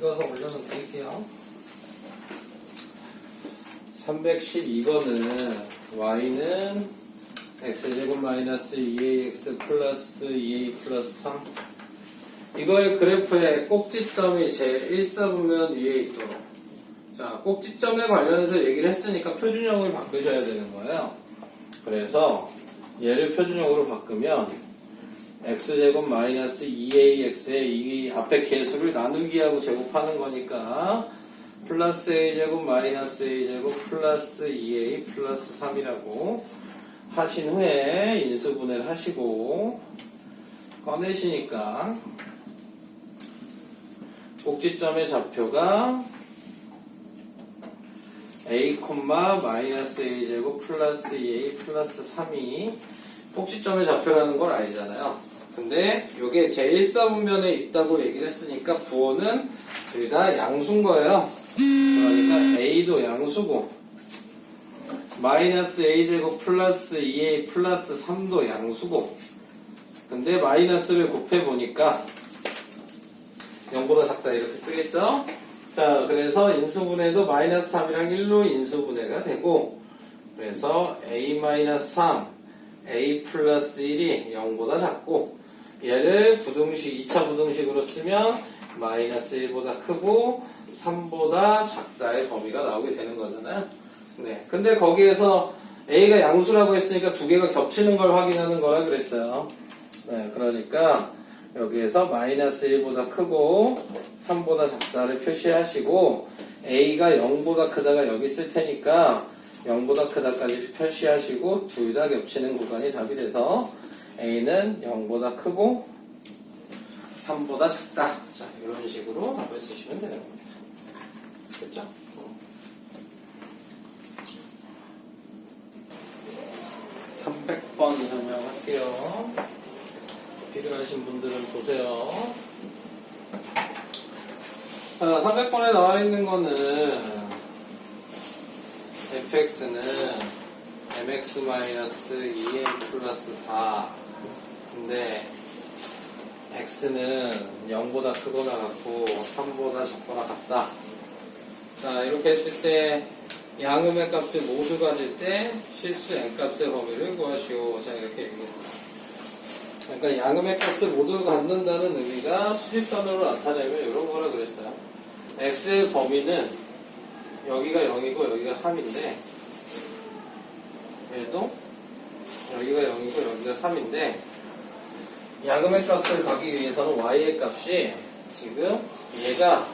이어서 올려서 드릴게요. 312번은 y는 x제곱 마이너스 2ax 플러스 2a 플러스 3 이거의 그래프의 꼭지점이 제 1사분면 위에 있도록. 자 꼭지점에 관련해서 얘기를 했으니까 표준형을 바꾸셔야 되는 거예요. 그래서 얘를 표준형으로 바꾸면 x제곱 마이너스 2ax에 이 앞에 개수를 나누기 하고 제곱하는 거니까 플러스 a제곱 마이너스 a제곱 플러스 2a 플러스 3이라고 하신 후에 인수분해를 하시고 꺼내시니까 꼭지점의 좌표가 a, 마이너스 a 제곱 플러스 2a 플러스 3이 꼭지점의 좌표라는 걸 알잖아요. 근데 이게 제1사분면에 있다고 얘기를 했으니까 부호는 둘 다 양수인 거예요. 그러니까 a도 양수고 마이너스 a 제곱 플러스 2a 플러스 3도 양수고 근데 마이너스를 곱해 보니까 0보다 작다 이렇게 쓰겠죠? 자, 그래서 인수분해도 마이너스 3이랑 1로 인수분해가 되고, 그래서 a 마이너스 3, a 플러스 1이 0보다 작고, 얘를 부등식, 2차 부등식으로 쓰면 마이너스 1보다 크고, 3보다 작다의 범위가 나오게 되는 거잖아요. 네. 근데 거기에서 a가 양수라고 했으니까 두 개가 겹치는 걸 확인하는 거라 그랬어요. 네, 그러니까 여기에서 마이너스 1보다 크고 3보다 작다를 표시하시고 a가 0보다 크다가 여기 있을 테니까 0보다 크다까지 표시하시고 둘 다 겹치는 구간이 답이 돼서 a는 0보다 크고 3보다 작다. 자, 이런 식으로 답을 쓰시면 되는 겁니다. 됐죠? 어. 300번 설명할게요. 필요하신 분들은 보세요. 자, 300번에 나와 있는 거는 fx는 mx-2n 플러스 4 근데 x는 0보다 크거나 같고 3보다 적거나 같다. 자, 이렇게 했을 때 양음의 값을 모두 가질 때 실수 n 값의 범위를 구하시오. 자, 이렇게 얘기했어요. 그러니까 양음의 값을 모두 갖는다는 의미가 수직선으로 나타내면 이런 거라 그랬어요. x의 범위는 여기가 0이고 여기가 3인데 얘도 여기가 0이고 여기가 3인데 양음의 값을 가기 위해서는 y의 값이 지금 얘가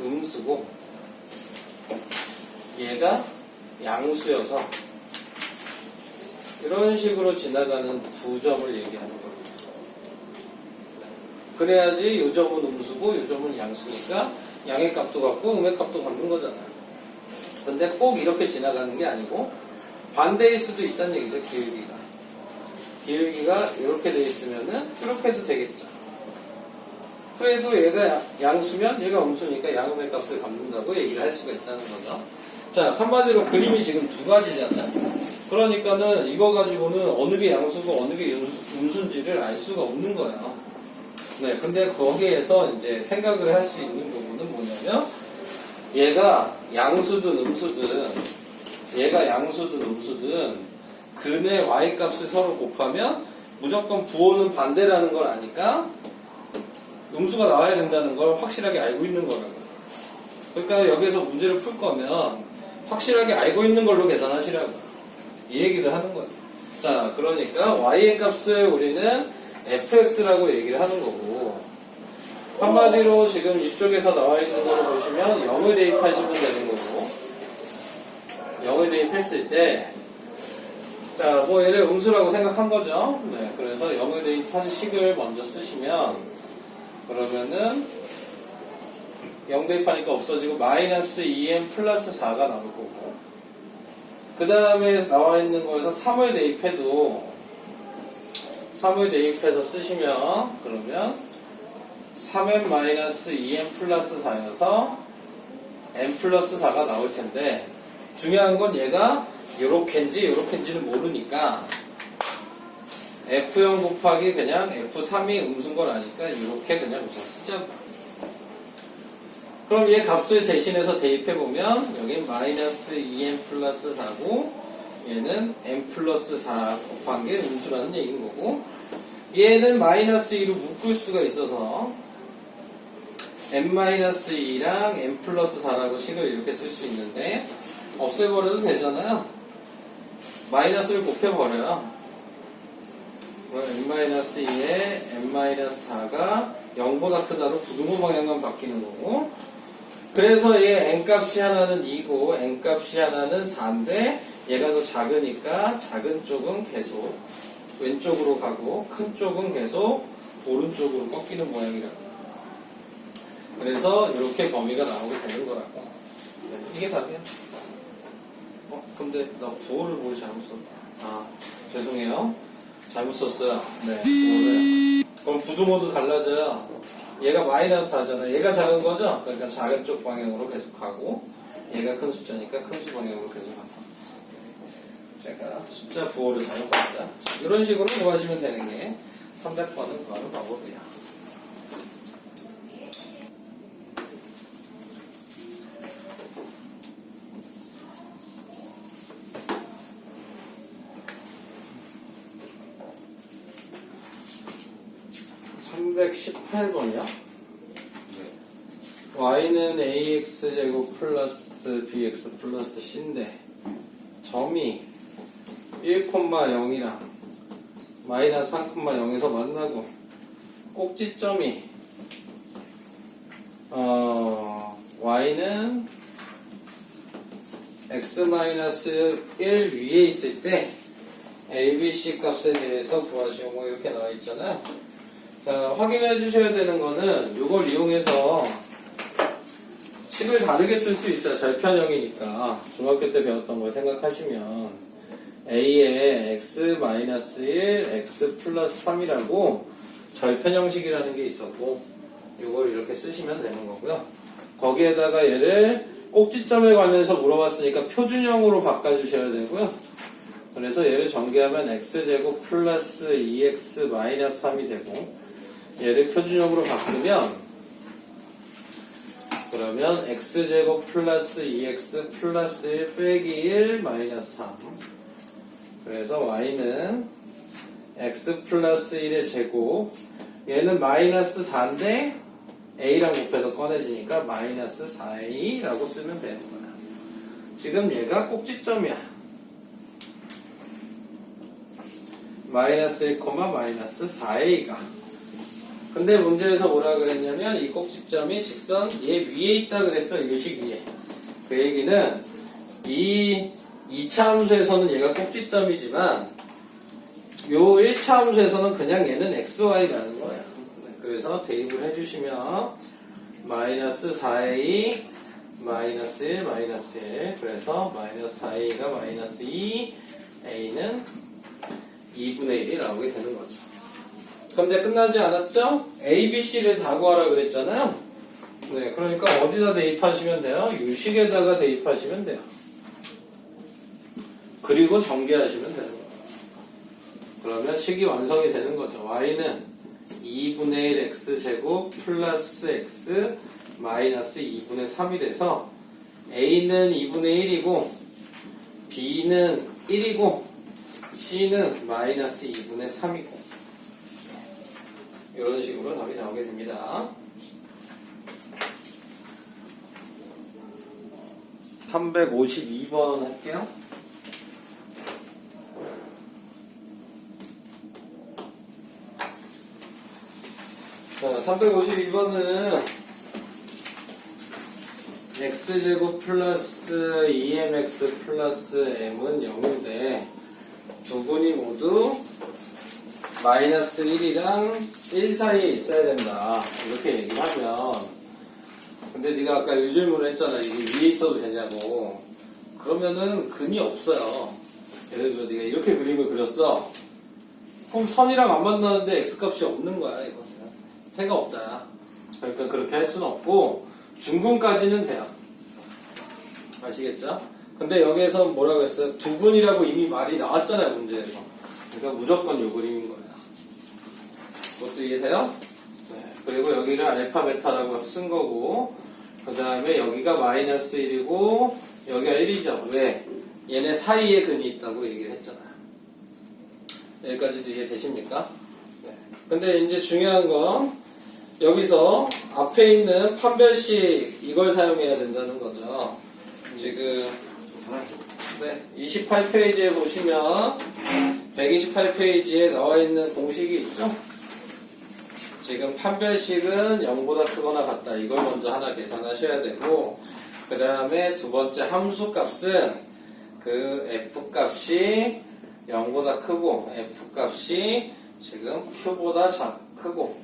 음수고 얘가 양수여서 이런 식으로 지나가는 두 점을 얘기하는 겁니다. 그래야지 요 점은 음수고 요 점은 양수니까 양의 값도 같고 음의 값도 같는 거잖아요. 근데 꼭 이렇게 지나가는 게 아니고 반대일 수도 있다는 얘기죠, 기울기가. 기울기가 이렇게 돼 있으면은 이렇게 해도 되겠죠. 그래도 얘가 양수면 얘가 음수니까 양음의 값을 갚는다고 얘기를 할 수가 있다는 거죠. 자, 한마디로 그림이 지금 두 가지잖아요. 그러니까는 이거 가지고는 어느 게 양수고 어느 게 음수인지를 알 수가 없는 거예요. 네, 근데 거기에서 이제 생각을 할 수 있는 부분은 뭐냐면 얘가 양수든 음수든 얘가 양수든 음수든 근의 y 값을 서로 곱하면 무조건 부호는 반대라는 걸 아니까 음수가 나와야 된다는 걸 확실하게 알고 있는 거라고요. 그러니까 여기에서 문제를 풀 거면 확실하게 알고 있는 걸로 계산하시라고 이 얘기를 하는 거예요. 자, 그러니까 y의 값을 우리는 fx라고 얘기를 하는 거고 한마디로 지금 이쪽에서 나와 있는 거를 보시면 0을 대입하시면 되는 거고 0을 대입했을 때 자, 뭐 얘를 음수라고 생각한 거죠. 네, 그래서 0을 대입한 식을 먼저 쓰시면 그러면은 0 대입하니까 없어지고 마이너스 2m 플러스 4가 나올 거고 그 다음에 나와 있는 거에서 3을 대입해도 3을 대입해서 쓰시면 그러면 3m 마이너스 2m 플러스 4여서 m 플러스 4가 나올 텐데 중요한 건 얘가 요렇게인지 요렇게인지는 모르니까 F0 곱하기 그냥 F3이 음수인 걸 아니까 이렇게 그냥 우선 쓰자고 그럼 얘 값을 대신해서 대입해보면 여긴 마이너스 2n 플러스 4고 얘는 n 플러스 4 곱한 게 음수라는 얘기인 거고 얘는 마이너스 2로 묶을 수가 있어서 n-2랑 n 플러스 4라고 식을 이렇게 쓸 수 있는데 없애버려도 되잖아요. 마이너스를 곱해버려요. 그럼 n-2에 n-4가 0보다 크다로 부등호 방향만 바뀌는 거고 그래서 얘 n값이 하나는 2고 n값이 하나는 4인데 얘가 더 작으니까 작은 쪽은 계속 왼쪽으로 가고 큰 쪽은 계속 오른쪽으로 꺾이는 모양이라고 그래서 이렇게 범위가 나오게 되는 거라고. 네, 이게 답이야? 어? 근데 나 부호를 뭘 잘못 썼나? 아 죄송해요. 잘못 썼어요. 네 부호를. 그럼 부등호도 달라져요. 얘가 마이너스 4잖아 얘가 작은 거죠? 그러니까 작은 쪽 방향으로 계속 가고 얘가 큰 숫자니까 큰 수 방향으로 계속 가서. 제가 숫자 부호를 잘못 봤어요. 자, 이런 식으로 구하시면 되는 게 300번은 구하는 방법이야 (318번이요) y는 ax 제곱 플러스 bx 플러스 c인데 점이 1,0이랑 마이너스 3,0에서 만나고 꼭지점이 어, y는 x 마이너스 1 위에 있을 때 abc 값에 대해서 구하시오 뭐 이렇게 나와 있잖아요. 자, 확인해 주셔야 되는 거는 이걸 이용해서 식을 다르게 쓸 수 있어요. 절편형이니까. 중학교 때 배웠던 걸 생각하시면 a에 x-1, x 플러스 3이라고 절편형식이라는 게 있었고 이걸 이렇게 쓰시면 되는 거고요. 거기에다가 얘를 꼭지점에 관해서 물어봤으니까 표준형으로 바꿔주셔야 되고요. 그래서 얘를 전개하면 x제곱 플러스 2x 마이너스 3이 되고 얘를 표준형으로 바꾸면 그러면 x제곱 플러스 2x 플러스 1 빼기 1 마이너스 3 그래서 y는 x 플러스 1의 제곱 얘는 마이너스 4인데 a랑 곱해서 꺼내지니까 마이너스 4a라고 쓰면 되는 거야. 지금 얘가 꼭지점이야. 마이너스 1, 마이너스 4a가 근데 문제에서 뭐라 그랬냐면 이 꼭지점이 직선 얘 위에 있다 그랬어 요식 위에. 그 얘기는 이 2차 함수에서는 얘가 꼭지점이지만 요 1차 함수에서는 그냥 얘는 xy라는 거야. 네, 그래서 대입을 해주시면 마이너스 4a 마이너스 1 마이너스 1 그래서 마이너스 4a가 마이너스 2 a는 2분의 1이 나오게 되는 거죠 근데 끝나지 않았죠? A, B, C를 다 구하라 그랬잖아요. 네, 그러니까 어디다 대입하시면 돼요? 유식에다가 대입하시면 돼요. 그리고 전개하시면 되는 거예요. 그러면 식이 완성이 되는 거죠. y는 2분의 1 x제곱 플러스 x 마이너스 2분의 3이 돼서 a는 2분의 1이고 b는 1이고 c는 마이너스 2분의 3이고 이런 식으로 답이 나오게 됩니다. 352번 할게요. 자, 352번은 x제곱 플러스 2mx 플러스 m은 0인데 두 분이 모두 마이너스 1이랑 1 사이에 있어야 된다. 이렇게 얘기를 하면. 근데 네가 아까 이 질문을 했잖아. 이게 위에 있어도 되냐고. 그러면은 근이 없어요. 예를 들어 네가 이렇게 그림을 그렸어. 그럼 선이랑 안 만나는데 x값이 없는 거야. 이거는. 해가 없다. 그러니까 그렇게 할 수는 없고 중근까지는 돼요. 아시겠죠? 근데 여기에서 뭐라고 했어요? 두 분이라고 이미 말이 나왔잖아요. 문제에서. 그러니까 무조건 요 그림인 거예요. 그것도 이해돼요? 네. 그리고 여기를 알파 베타라고 쓴 거고 그 다음에 여기가 마이너스 1이고 여기가 1이죠. 왜? 얘네 사이에 근이 있다고 얘기를 했잖아요. 여기까지도 이해되십니까? 네. 근데 이제 중요한 건 여기서 앞에 있는 판별식 이걸 사용해야 된다는 거죠. 지금 네, 28페이지에 보시면 128페이지에 나와 있는 공식이 있죠? 지금 판별식은 0보다 크거나 같다. 이걸 먼저 하나 계산하셔야 되고, 그 다음에 두 번째 함수 값은 그 f 값이 0보다 크고, f 값이 지금 q보다 작, 크고,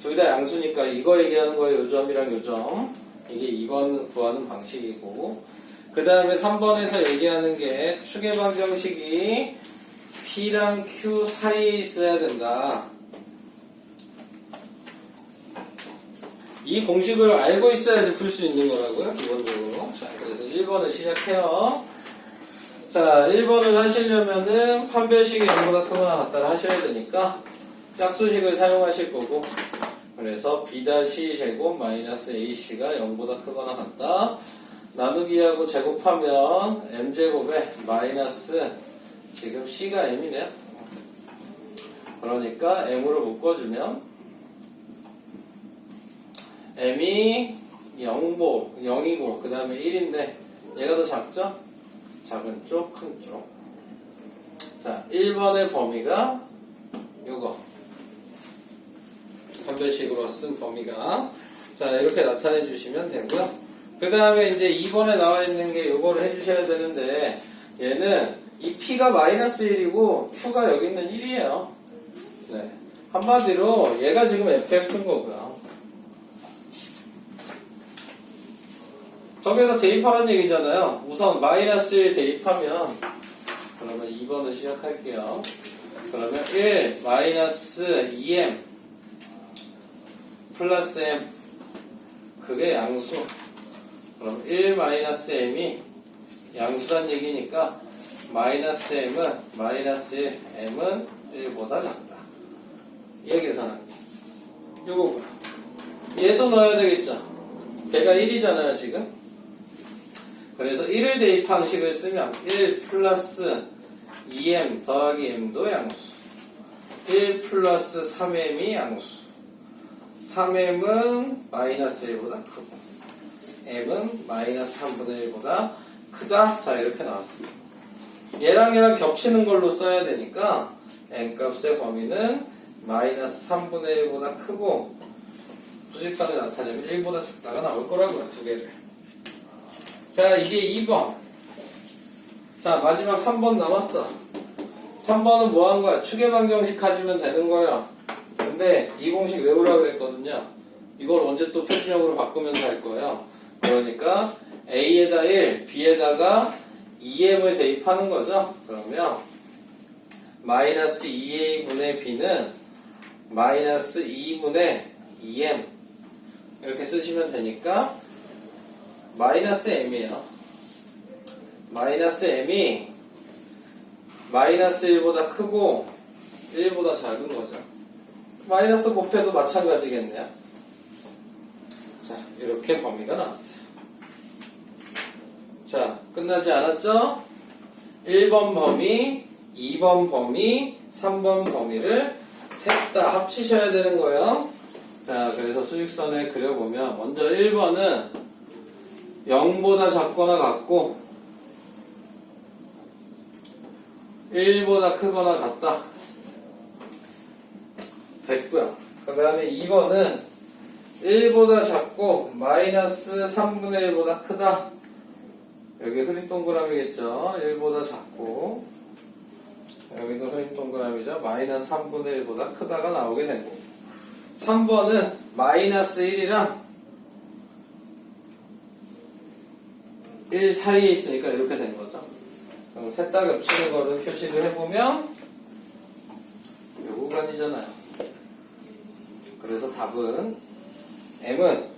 둘 다 양수니까 이거 얘기하는 거예요. 요 점이랑 요 점. 이게 2번 구하는 방식이고, 그 다음에 3번에서 얘기하는 게 축의 방정식이 P랑 Q 사이에 있어야 된다. 이 공식을 알고 있어야지 풀 수 있는 거라고요, 기본적으로. 자, 그래서 1번을 시작해요. 자, 1번을 하시려면은 판별식이 0보다 크거나 같다를 하셔야 되니까 짝수식을 사용하실 거고, 그래서 B-제곱 마이너스 AC가 0보다 크거나 같다. 나누기하고 제곱하면 M제곱에 마이너스 지금 C가 M이네요. 그러니까 M으로 묶어주면 M이 0보, 0이고, 그 다음에 1인데, 얘가 더 작죠? 작은 쪽, 큰 쪽. 자, 1번의 범위가 요거. 판별식으로 쓴 범위가. 자, 이렇게 나타내 주시면 되고요. 그 다음에 이제 2번에 나와 있는 게 요거를 해주셔야 되는데, 얘는 이 P가 마이너스 1이고, Q가 여기 있는 1이에요. 네. 한마디로 얘가 지금 fx인 거고요. 저기에다 대입하라는 얘기잖아요. 우선 마이너스 1 대입하면 그러면 2번을 시작할게요. 그러면 1 마이너스 2m 플러스 m 그게 양수. 그럼 1 마이너스 m이 양수란 얘기니까 마이너스 m은 마이너스 1 m은 1보다 작다. 얘 계산할게. 요거고요. 얘도 넣어야 되겠죠. 걔가 1이잖아요, 지금. 그래서 1을 대입 방식을 쓰면 1 플러스 2m 더하기 m도 양수 1 플러스 3m이 양수. 3m은 마이너스 1보다 크고 m은 마이너스 3분의 1보다 크다. 자 이렇게 나왔습니다. 얘랑 얘랑 겹치는 걸로 써야 되니까 n값의 범위는 마이너스 3분의 1보다 크고 부식선에 나타내면 1보다 작다가 나올 거라고요 두 개를 자, 이게 2번. 자, 마지막 3번 남았어. 3번은 뭐 한 거야? 축의 방정식 가지면 되는 거야. 근데 이 공식 외우라 그랬거든요. 이걸 언제 또 표준형으로 바꾸면서 할 거예요. 그러니까 A에다 1, B에다가 2M을 대입하는 거죠. 그러면 마이너스 2A분의 B는 마이너스 2분의 2M 이렇게 쓰시면 되니까 마이너스 m이에요. 마이너스 m이 마이너스 1보다 크고 1보다 작은 거죠. 마이너스 곱해도 마찬가지겠네요. 자, 이렇게 범위가 나왔어요. 자, 끝나지 않았죠? 1번 범위, 2번 범위, 3번 범위를 셋 다 합치셔야 되는 거예요. 자, 그래서 수직선에 그려보면 먼저 1번은 0보다 작거나 같고 1보다 크거나 같다. 됐고요. 그 다음에 2번은 1보다 작고 마이너스 3분의 1보다 크다. 여기 흐린 동그라미겠죠. 1보다 작고 여기도 흐린 동그라미죠. 마이너스 3분의 1보다 크다가 나오게 되고 3번은 마이너스 1이랑 1 사이에 있으니까 이렇게 되는 거죠. 그럼 셋 다 겹치는 거를 표시를 해보면 요 구간이잖아요. 그래서 답은 m은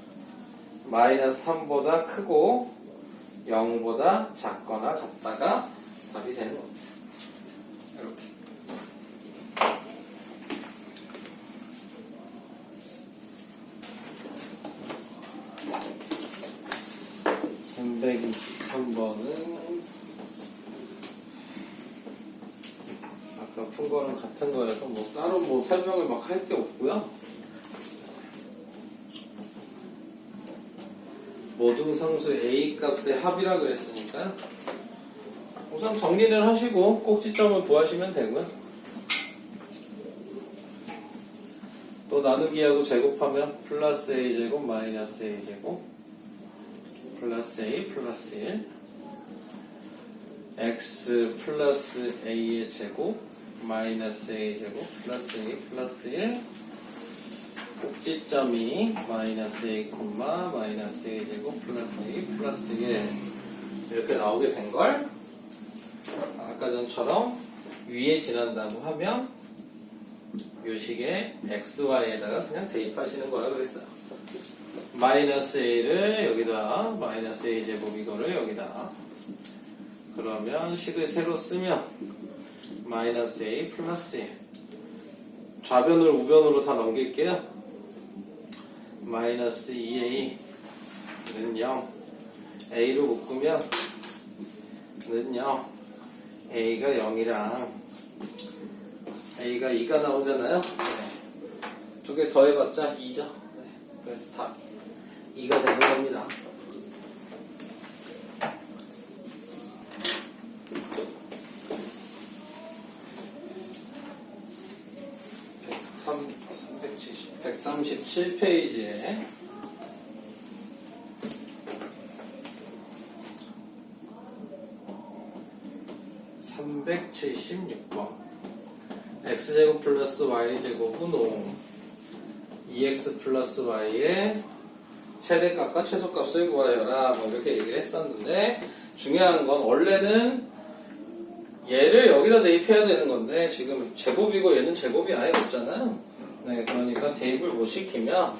마이너스 3보다 크고 0보다 작거나 같다가 답이 되는 겁니다. 이렇게. 323번은 아까 푼 거랑 같은 거여서 뭐 따로 뭐 설명을 막 할 게 없고요. 모든 상수 A 값의 합이라 그랬으니까 우선 정리를 하시고 꼭지점을 구하시면 되고요. 또 나누기하고 제곱하면 플러스 A 제곱 마이너스 A 제곱 플러스 A 플러스 1 x 플러스 a의 제곱 마이너스 a 제곱 플러스 a 플러스 1 꼭지점이 마이너스 a 콤마 마이너스 a 제곱 플러스 a 플러스 1 이렇게 나오게 된 걸 아까 전처럼 위에 지난다고 하면 요식에 xy에다가 그냥 대입하시는 거라 그랬어요. 마이너스 a를 여기다 마이너스 a 제곱 이거를 여기다. 그러면 식을 새로 쓰면 마이너스 a 플러스 1 좌변을 우변으로 다 넘길게요. 마이너스 2a는 0 a로 묶으면 는0 a가 0이랑 a가 2가 나오잖아요. 두 개 더해봤자 2죠? 네. 그래서 답 2가 되는 겁니다. 백삼 137페이지에 (376번) x제곱 플러스 y제곱은 5 2x 플러스 y의 최대값과 최소값을 구하여라 뭐 이렇게 얘기를 했었는데 중요한 건 원래는 얘를 여기다 대입해야 되는 건데 지금 제곱이고 얘는 제곱이 아예 없잖아요. 네, 그러니까 대입을 못 시키면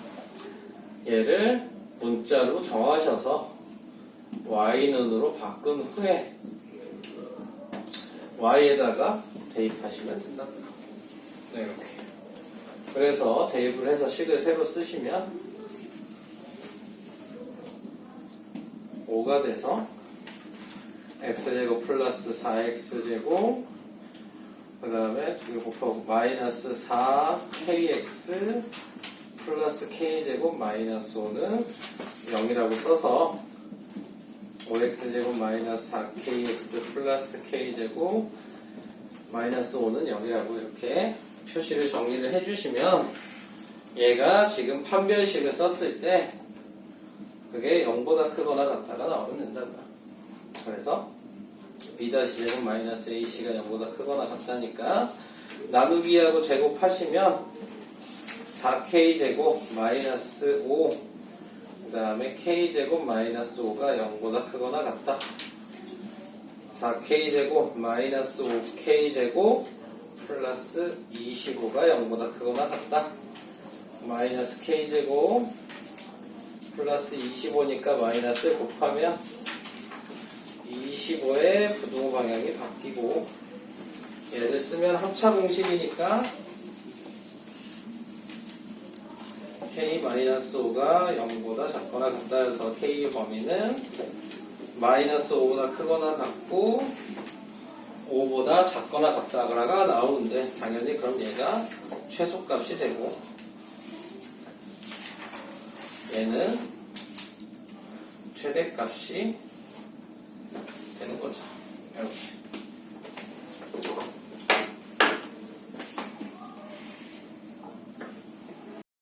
얘를 문자로 정하셔서 y는으로 바꾼 후에 y에다가 대입하시면 된다고요. 네, 이렇게. 그래서 대입을 해서 식을 새로 쓰시면 5가 돼서? x제곱 플러스 4x제곱 그 다음에 두 개 곱하고 마이너스 4kx 플러스 k제곱 마이너스 5는 0이라고 써서 5x제곱 마이너스 4kx 플러스 k제곱 마이너스 5는 0이라고 이렇게 표시를 정리를 해주시면 얘가 지금 판별식을 썼을 때 그게 0보다 크거나 같다가 나오면 된다고요. 그래서 b-제곱 마이너스 ac가 0보다 크거나 같다니까 나누기하고 제곱하시면 4k제곱 마이너스 5 그 다음에 k제곱 마이너스 5가 0보다 크거나 같다 4k제곱 마이너스 5k제곱 플러스 25가 0보다 크거나 같다 마이너스 k제곱 플러스 25니까 마이너스 곱하면 25의 부동 방향이 바뀌고 얘를 쓰면 합차 공식이니까 k-5가 0보다 작거나 같다 해서 k 범위는 마이너스 5보다 크거나 같고 5보다 작거나 같다가 나오는데 당연히 그럼 얘가 최소값이 되고 얘는 최대값이 되는 거죠. 이렇게.